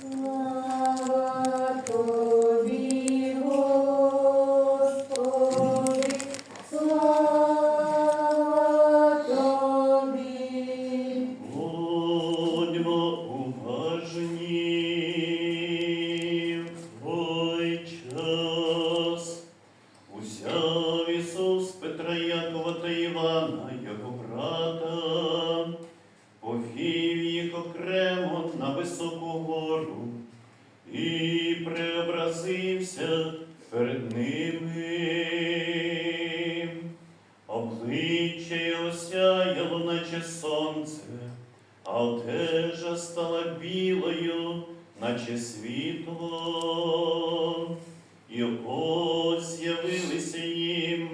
Слава білою, наче світло. І ось з'явилися їм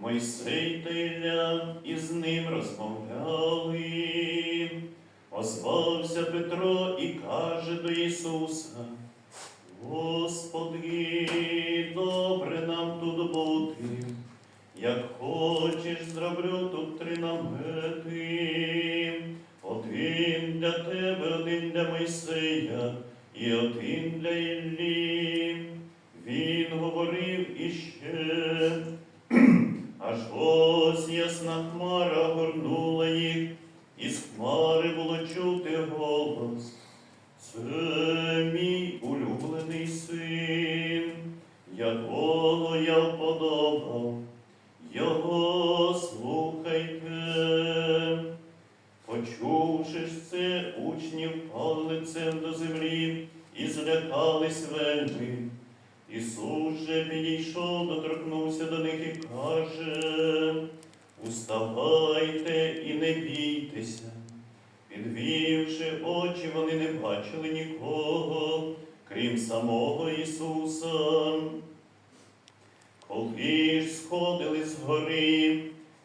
Мойсей та Ілля, і з ним розмовляли. Озвався Петро і каже до Ісуса, Господи, добре нам тут бути. Як хочеш, зроблю тут три намети. Для тебе, один для Мойсея і один для Іллі. Він говорив іще, аж ось ясна хмара горнула їх, і з хмари було чути голос. Це мій улюблений син, якого я вподобав, його Почувши ж це, учні впали лицем до землі і злякались вельми. Ісус же підійшов, доторкнувся до них і каже, Уставайте і не бійтеся. Підвівши очі, вони не бачили нікого, крім самого Ісуса. Коли ж сходили з гори,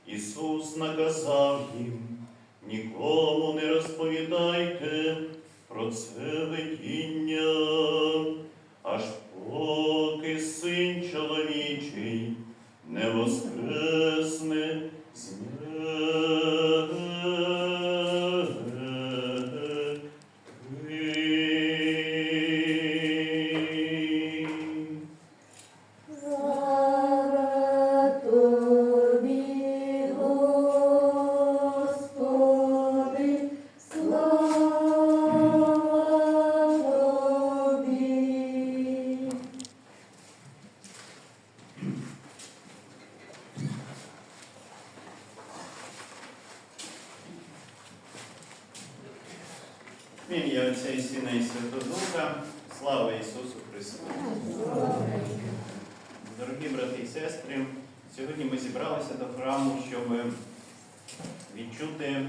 Ісус наказав їм, нікому не розповідайте про це видіння, В ім'я Отця і Сина і Святого Духа, слава Ісусу Христу! Дорогі брати і сестри, сьогодні ми зібралися до храму, щоб відчути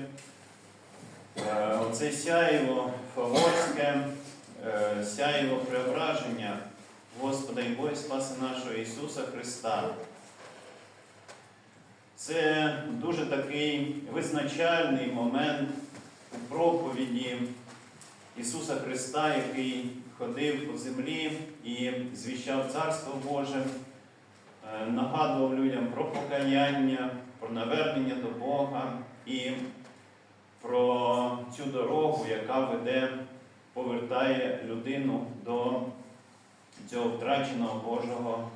е, оце сяєво фаворське, е, сяєво преображення Господа і Бога Спаса нашого Ісуса Христа. Це дуже такий визначальний момент у проповіді Ісуса Христа, який ходив по землі і звіщав Царство Боже, е, нагадував людям про покаяння, про навернення до Бога і про цю дорогу, яка веде, повертає людину до цього втраченого Божого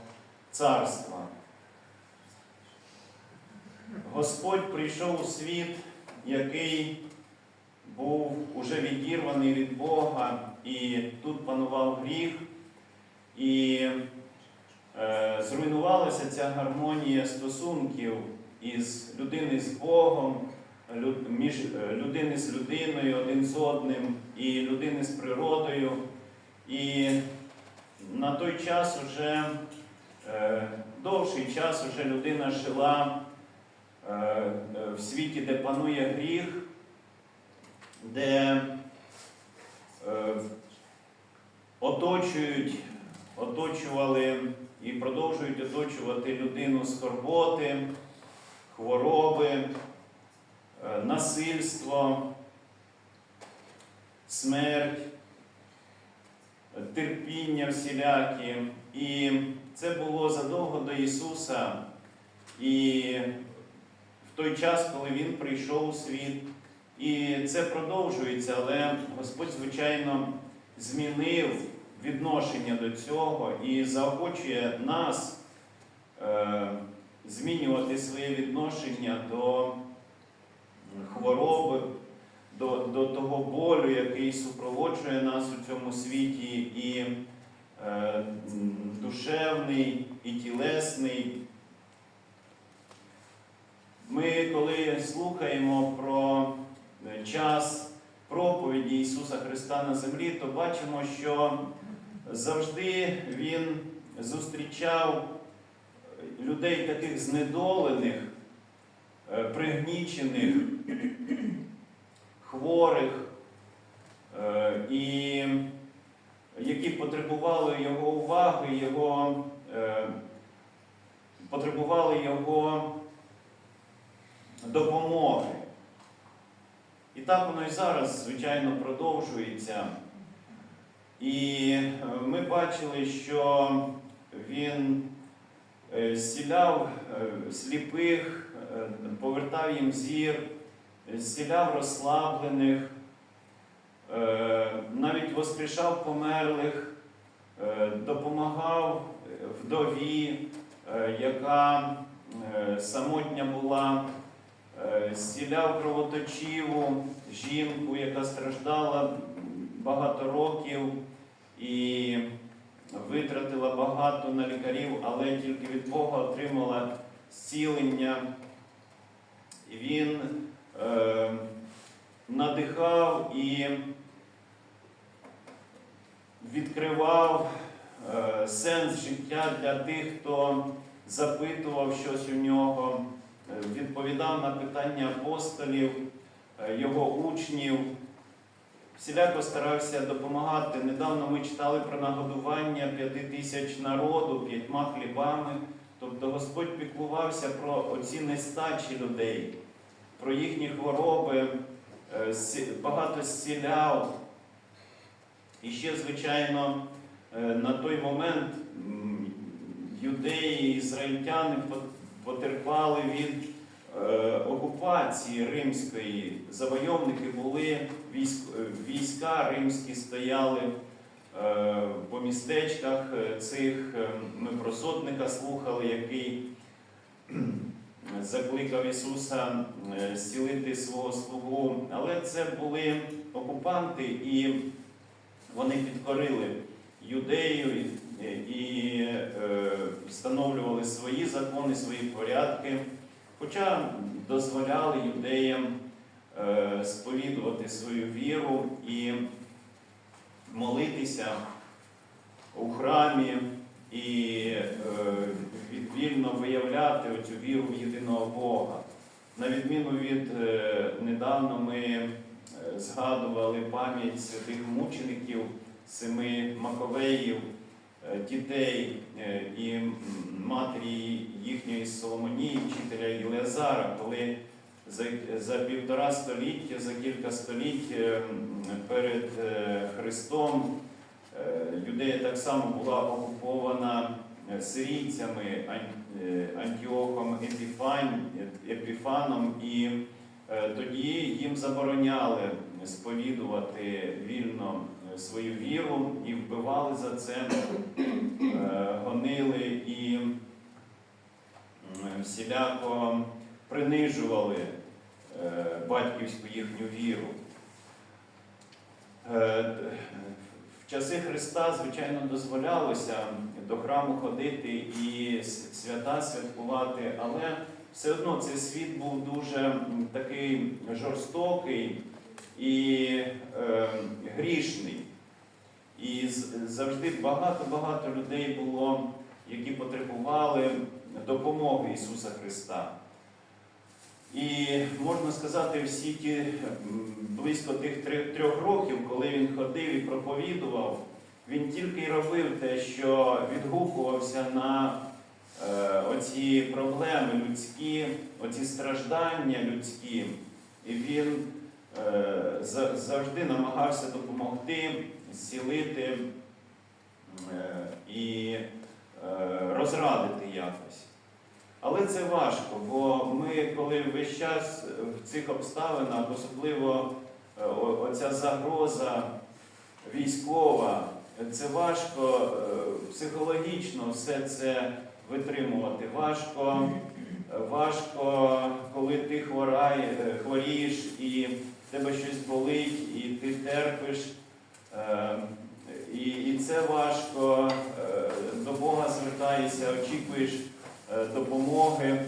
царства. Господь прийшов у світ, який був уже відірваний від Бога, і тут панував гріх, і е, зруйнувалася ця гармонія стосунків із людини з Богом, лю- між е, людини з людиною, один з одним, і людини з природою. І на той час уже е, довший час уже людина жила е, е, в світі, де панує гріх, де е, оточують, оточували і продовжують оточувати людину скорботи, хвороби, е, насильство, смерть, терпіння всілякі. І це було задовго до Ісуса. І в той час, коли Він прийшов у світ, і це продовжується, але Господь, звичайно, змінив відношення до цього і заохочує нас е, змінювати своє відношення до хвороби, до, до того болю, який супроводжує нас у цьому світі, і е, душевний, і тілесний. Ми, коли слухаємо про час проповіді Ісуса Христа на землі, то бачимо, що завжди Він зустрічав людей таких знедолених, е, пригнічених, хворих, е, і які потребували Його уваги, його, е, потребували Його допомоги. І так воно і зараз, звичайно, продовжується. І е, ми бачили, що він е, зціляв е, сліпих, повертав їм зір, зціляв розслаблених, навіть воскрешав померлих, допомагав вдові, яка самотня була, зціляв кровоточиву жінку, яка страждала багато років і витратила багато на лікарів, але тільки від Бога отримала зцілення. І він е, надихав і відкривав е, сенс життя для тих, хто запитував щось у нього, е, відповідав на питання апостолів, е, його учнів. Всіляко старався допомагати. Недавно ми читали про нагодування п'яти тисяч народу п'ятьма хлібами. Тобто Господь піклувався про оці нестачі людей, про їхні хвороби, е, багато зціляв. І ще, звичайно, е, на той момент юдеї, ізраїльтяни потерпали від е, окупації римської. Завойовники були, військ, е, війська римські стояли е, по містечках е, цих. Е, Ми про сотника слухали, який закликав Ісуса зцілити свого слугу. Але це були окупанти, і вони підкорили юдею і, і е, встановлювали свої закони, свої порядки. Хоча дозволяли юдеям е, сповідувати свою віру і молитися у храмі і е, вільно виявляти оцю віру в єдиного Бога. На відміну від е, недавно ми е, згадували пам'ять святих мучеників, семи Маковеїв, е, дітей е, і матері їхньої Соломонії, вчителя Єлеазара, коли за, за півтора століття, за кілька століть е, перед е, Христом е, Юдея так само була окупована е, сирійцями Ан- е, Антіохом Епіфаном, і е, тоді їм забороняли сповідувати вільно е, свою віру і вбивали за це, е, гонили і всіляко принижували е, батьківську їхню віру. Е, В часи Христа, звичайно, дозволялося до храму ходити і свята святкувати, але все одно цей світ був дуже такий жорстокий і е, грішний. І завжди багато-багато людей було, які потребували допомоги Ісуса Христа. І можна сказати, всі ті близько тих трьох років, коли він ходив і проповідував, він тільки й робив те, що відгукувався на е, оці проблеми людські, оці страждання людські. І він завжди намагався допомогти, зцілити е, і е, розрадити якось. Але це важко, бо ми, коли весь час в цих обставинах, особливо е, оця загроза військова. Це важко е, психологічно все це витримувати. Важко, важко, коли ти е, хворієш і тебе щось болить, і ти терпиш. Е, І, і це важко. Е, До Бога звертаєшся, очікуєш е, допомоги.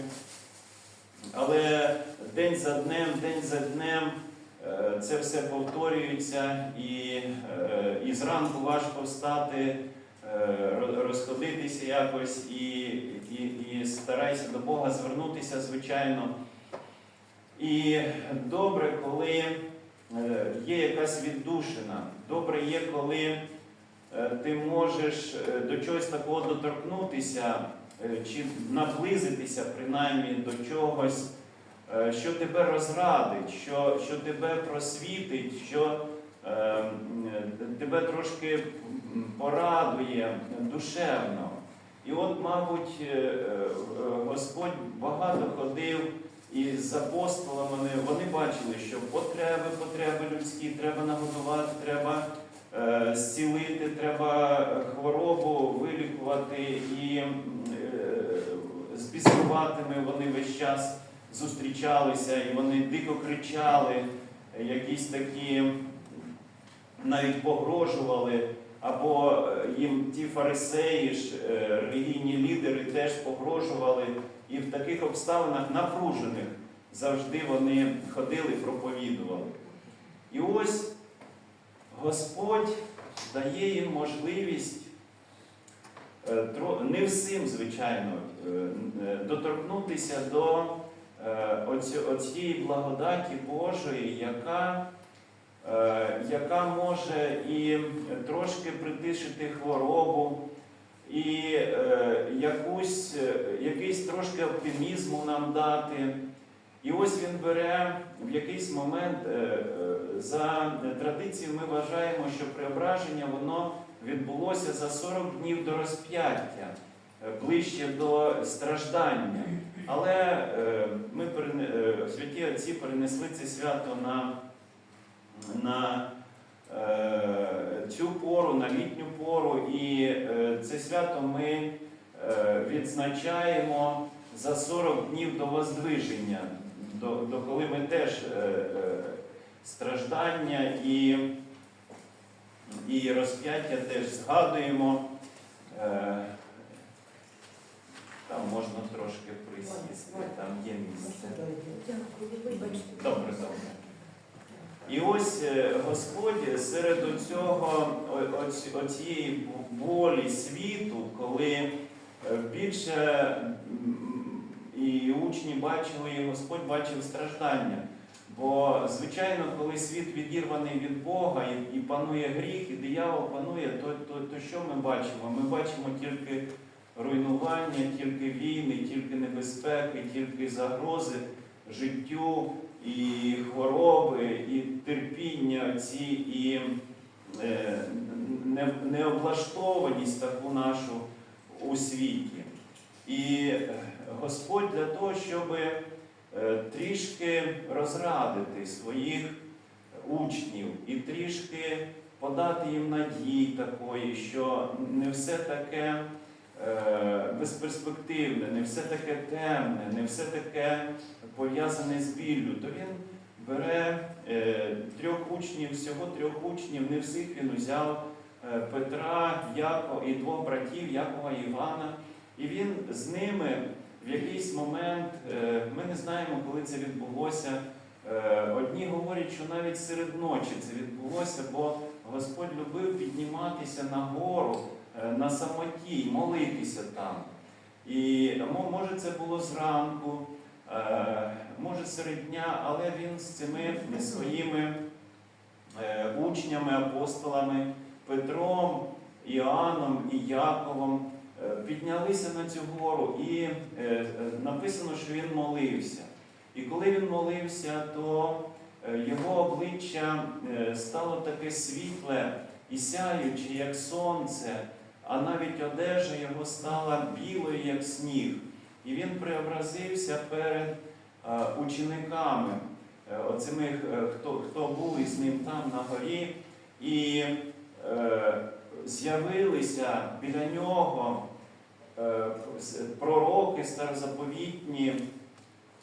Але день за днем, день за днем е, це все повторюється, і, і зранку важко встати, розходитися якось і, і, і старайся до Бога звернутися, звичайно. І добре, коли е, є якась віддушина, добре є, коли е, ти можеш е, до чогось такого доторкнутися, чи наблизитися принаймні до чогось, що тебе розрадить, що, що тебе просвітить, що тебе трошки порадує душевно. І от, мабуть, Господь багато ходив із апостолами, вони, бачили, що потреби, потреби людські, треба нагодувати, треба е, зцілити, треба хворобу вилікувати і е, з біскуватими вони весь час зустрічалися, і вони дико кричали, якісь такі навіть погрожували, або е, їм ті фарисеї ж, е, релігійні лідери теж погрожували, і в таких обставинах напружених завжди вони ходили, проповідували. І ось Господь дає їм можливість, е, не всім, звичайно, е, е, доторкнутися до оцієї благодаті Божої, яка, яка може і трошки притишити хворобу, і е, якусь, е, якийсь трошки оптимізму нам дати. І ось він бере в якийсь момент, е, е, за традицією ми вважаємо, що преображення воно відбулося за 40 днів до розп'яття, е, ближче до страждання. Але ми святі отці перенесли це свято на, на цю пору, на літню пору, і е, це свято ми е, відзначаємо за 40 днів до воздвиження, до, до коли ми теж е, страждання і, і розп'яття теж згадуємо. Там можна трошки присісти, там є місце. Добре, добре. І ось е, Господь серед оцього, оцієї волі світу, коли е, більше і учні бачили, і Господь бачив страждання. Бо, звичайно, коли світ відірваний від Бога і, і панує гріх, і диявол панує, то, то, то що ми бачимо? Ми бачимо тільки руйнування, тільки війни, тільки небезпеки, тільки загрози життю і хвороби, і терпіння ці, і е, необлаштованість таку нашу у світі. І Господь для того, щоб е, трішки розрадити своїх учнів і трішки подати їм надії такої, що не все таке безперспективне, не все таке темне, не все таке пов'язане з біллю, то він бере е, трьох учнів, всього трьох учнів, не всіх він узяв е, Петра, Якова і двох братів Якова і Івана. І він з ними в якийсь момент, е, ми не знаємо, коли це відбулося. Е, Одні говорять, що навіть серед ночі це відбулося, бо Господь любив підніматися на гору е, на самоті, молитися там. І може це було зранку, е, може серед дня, але він з цими своїми е, учнями, апостолами Петром, Іоанном і Яковом е, піднялися на цю гору, і е, е, написано, що він молився. І коли він молився, то е, його обличчя е, стало таке світле і сяюче, як сонце, а навіть одежа його стала білою, як сніг. І він преобразився перед е, учениками, е, оцими, е, хто, хто був із ним там на горі. І е, з'явилися біля нього пророки старозаповітні,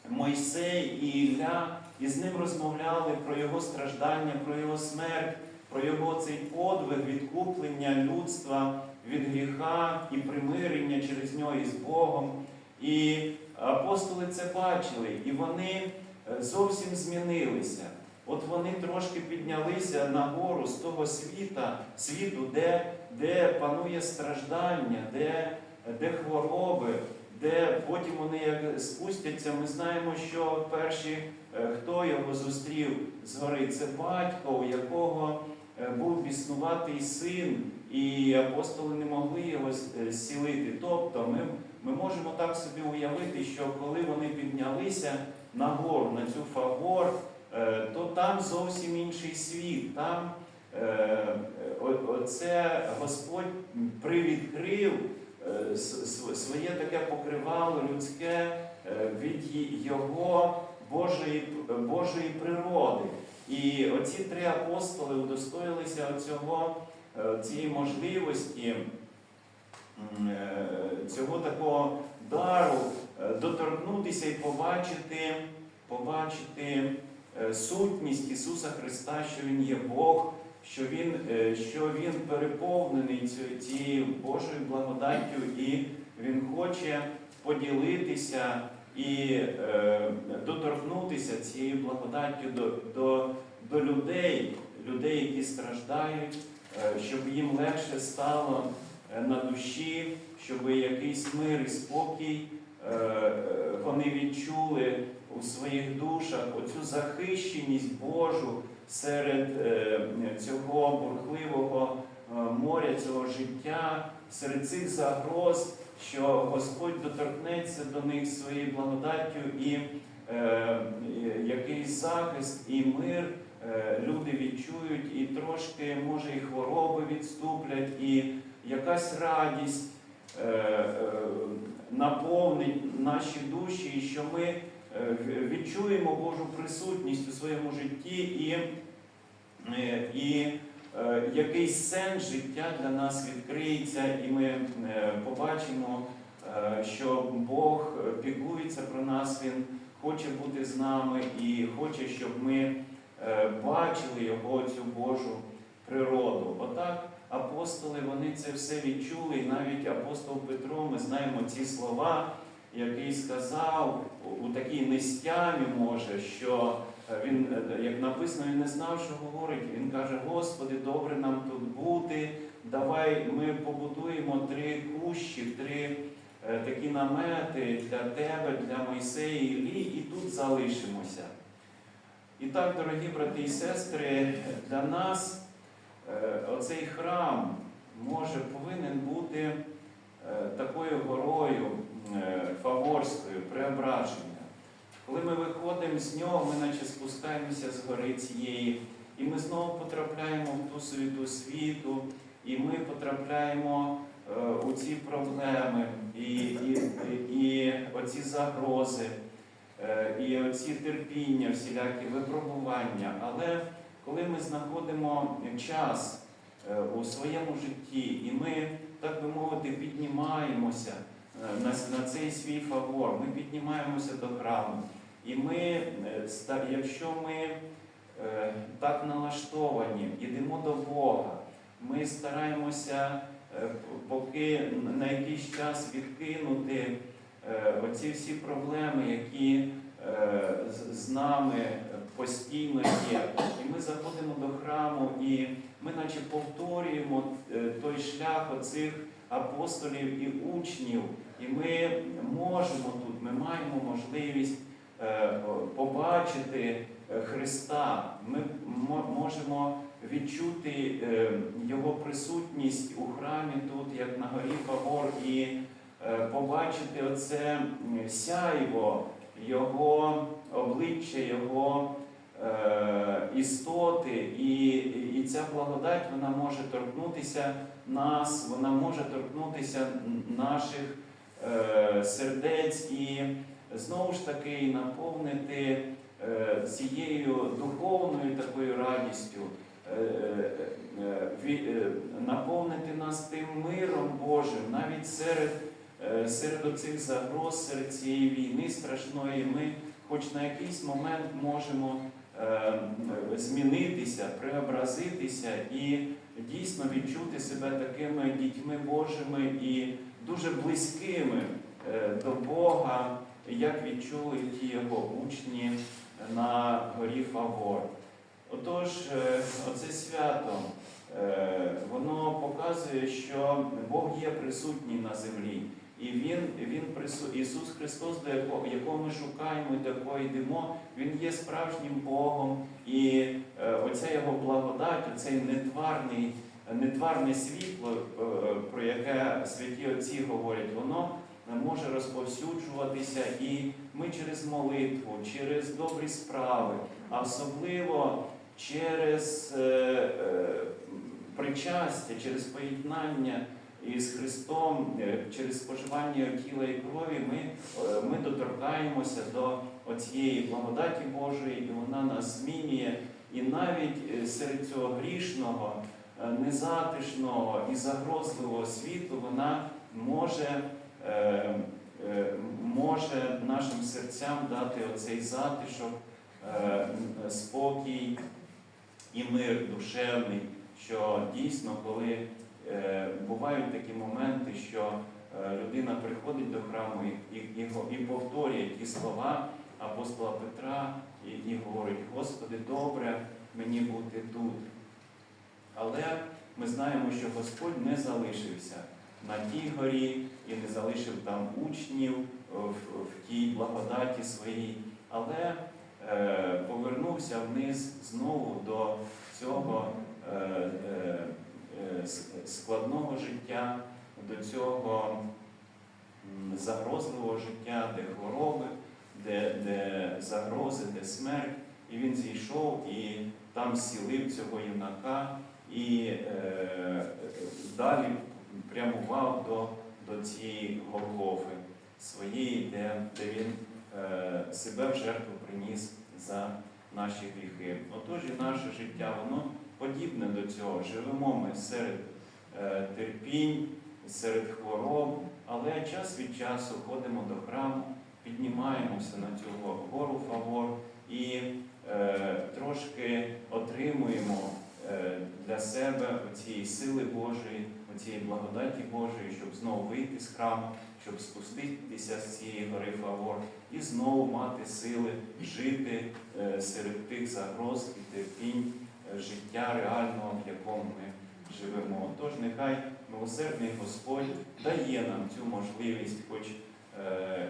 Мойсей і Ілля, і з ним розмовляли про його страждання, про його смерть, про його цей подвиг відкуплення людства від гріха і примирення через нього із Богом. І апостоли це бачили, і вони е, зовсім змінилися. От вони трошки піднялися на гору з того світа, світу, де, де панує страждання, де, де хвороби, де потім вони як спустяться. Ми знаємо, що перші, е, хто його зустрів згори, це батько, у якого був біснуватий син, і апостоли не могли його е, зцілити. Тобто ми, ми можемо так собі уявити, що коли вони піднялися на гору, на цю фагор, е, то там зовсім інший світ. Там е, оце Господь привідкрив е, своє таке покривало людське е, від Його Божої, Божої природи. І оці три апостоли удостоїлися цього, цієї можливості, е, цього такого дару е, доторкнутися і побачити, побачити е, сутність Ісуса Христа, що Він є Бог, що Він, е, що він переповнений цією Божою благодаттю, і Він хоче поділитися і е, доторкнутися цією благодаттю до, до, до людей, людей, які страждають, е, щоб їм легше стало е, на душі, щоб якийсь мир і спокій е, е, вони відчули у своїх душах оцю захищеність Божу серед е, цього бурхливого е, моря, цього життя, серед цих загроз, що Господь доторкнеться до них своєю благодаттю і е, якийсь захист і мир е, люди відчують, і трошки, може, і хвороби відступлять, і якась радість е, е, наповнить наші душі, і що ми е, відчуємо Божу присутність у своєму житті і, е, і якийсь сенс життя для нас відкриється, і ми е, побачимо, е, що Бог е, піклується про нас, Він хоче бути з нами і хоче, щоб ми е, бачили Його цю Божу природу. Отак апостоли вони це все відчули, і навіть апостол Петро, ми знаємо ці слова, який сказав у- такій нестямі, може, що е, він, е, як написано, він не знав, що говорить. Він каже: Господи, добре нам тут бути. Давай ми побудуємо три кущі, три е, такі намети для тебе, для Мойсея і Іллі, і тут залишимося. І так, дорогі брати і сестри, для нас е, оцей храм може повинен бути е, такою горою е, фаворською, преображення. Коли ми виходимо з нього, ми наче спускаємося з гори цієї, і ми знову потрапляємо в ту світу світу, і ми потрапляємо е, у ці проблеми, і, і, і, оці загрози, е, і оці терпіння, всілякі випробування. Але коли ми знаходимо час е, у своєму житті, і ми, так би мовити, піднімаємося на, на цей свій фавор, ми піднімаємося до храму. І ми, е, якщо ми е, так налаштовані, йдемо до Бога, ми стараємося е, поки на якийсь час відкинути е, оці всі проблеми, які е, з- нами постійно є. І ми заходимо до храму, і ми наче повторюємо е, той шлях оцих апостолів і учнів. І ми можемо тут, ми маємо можливість е, побачити е, Христа. Ми можемо відчути е, Його присутність у храмі тут, як на горі Фавор, і побачити оце сяйво Його обличчя, Його істоти, і, і ця благодать вона може торкнутися нас, вона може торкнутися наших е, сердець і знову ж таки наповнити е, цією духовною такою радістю, е, е, ві- е, наповнити нас тим миром Божим, навіть серед, е, серед оцих загроз, серед цієї війни страшної, ми хоч на якийсь момент можемо е, змінитися, преобразитися і дійсно відчути себе такими дітьми Божими і дуже близькими е, до Бога, як відчули ті його учні на горі Фавор. Отож, е, оце свято, е, воно показує, що Бог є присутній на землі. Він, він прису... Ісус Христос, до якого, якого ми шукаємо до якого йдемо, Він є справжнім Богом. І е, оця Його благодать, оцей нетварний, нетварне світло, е, про яке святі отці говорять, воно може розповсюджуватися, і ми через молитву, через добрі справи, а особливо через е, е, причастя, через поєднання із Христом, е, через споживання тіла і крові, ми, е, ми доторкаємося до оцієї благодаті Божої, і вона нас змінює. І навіть е, серед цього грішного, незатишного і загрозливого світу вона може, може нашим серцям дати оцей затишок, спокій і мир душевний, що дійсно, коли бувають такі моменти, що е, людина приходить до храму і, і, і, повторює ті слова апостола Петра і, і говорить, Господи, добре мені бути тут. Але ми знаємо, що Господь не залишився на тій горі і не залишив там учнів в, в тій благодаті своїй, але е, повернувся вниз знову до цього е, е, е, складного життя, до цього загрозливого життя, де хвороби, де, де загрози, де смерть. І він зійшов і там сілив цього юнака і е, далі прямував до, до цієї Голгофи своєї, де, де він е, себе в жертву приніс за наші гріхи. Отож і наше життя, воно подібне до цього. Живемо ми серед е, терпінь, серед хвороб, але час від часу ходимо до храму, піднімаємося на цю гору Фавор і е, трошки отримуємо е, для себе цієї сили Божої, цієї благодаті Божої, щоб знову вийти з храму, щоб спуститися з цієї гори Фавор і знову мати сили жити серед тих загроз і терпінь життя реального, в якому ми живемо. Тож нехай милосердний Господь дає нам цю можливість, хоч е, е,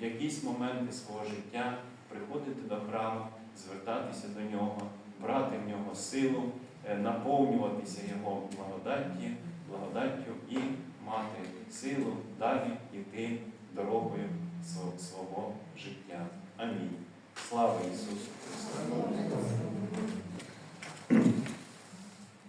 в якісь моменти свого життя приходити до храму, звертатися до нього, брати в нього силу, е, наповнюватися Його благодаттю, благодаттю і мати силу далі йти дорогою св- свого життя. Амінь. Слава Ісусу Христу! Thank you.